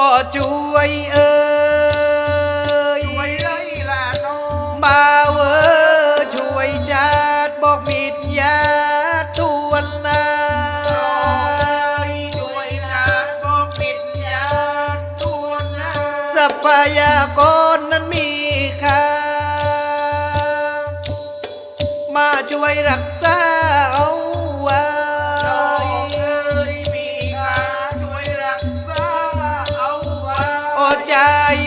อช่วยเอ้ ay.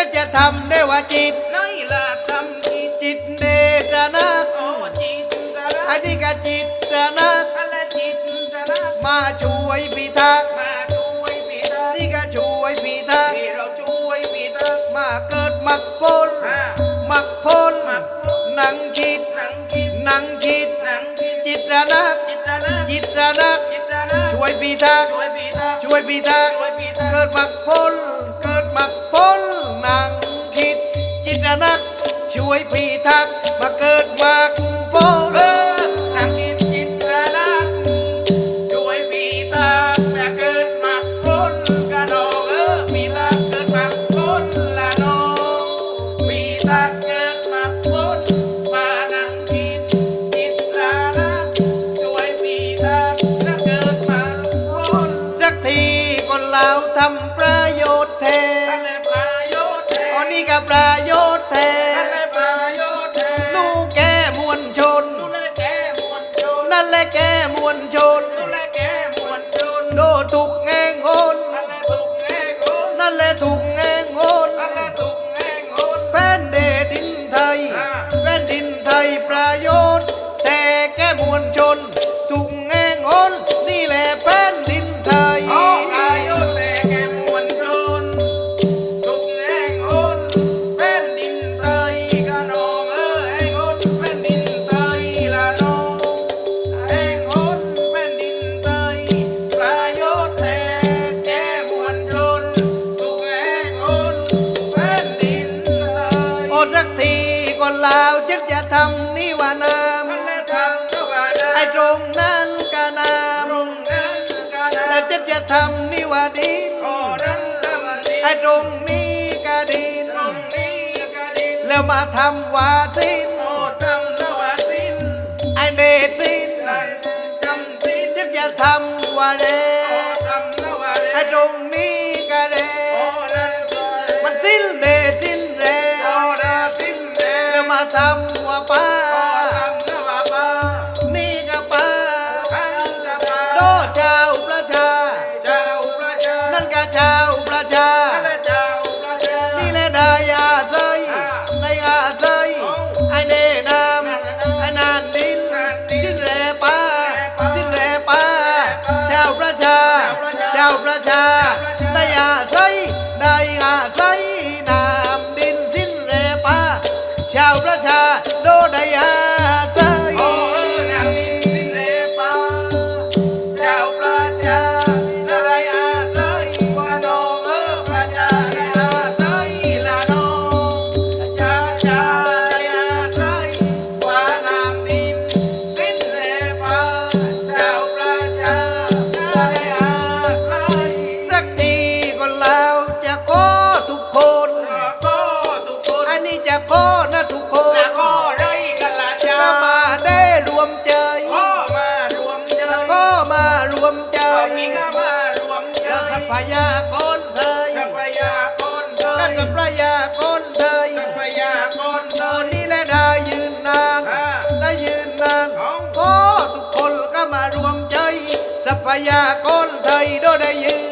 จะจะทำได้ว่าจิต ไล่ละทำจิตจิตเดชะนะโอ้จิตจระอันนี้ก็จิตจระนะและจิตจระนะมาช่วยพิทักมาช่วยพี่ตานี่ก็ช่วยพิทักที่เราช่วยพี่ตามาเกิดมักพลมักพลมันังคิดหนังคิดหนังคิด หนังคิดจิจิตระนะจิตรนะจิตระนะจรนะช่วยพิทักช่วยพี่ตาช่วยพิทักาเกิดมักพลเกิดมักพล นัก ช่วยพี่ทักมาเกิดมาคุ้งโป จะทำนี่ว่าดีโอ้นั้นทำดีไอ้ตรงนี้ก็ดีตรงนี้ก็ดีแล้วมาทำว่าสิ้นโอ้ทำแวาสิ้นไอ้เดสิ้นนั่นทำสิ้นจะจะทำว่าเด งานขอทุกคนก็มารวมใจทรัพยากรไทยโดได้ยืน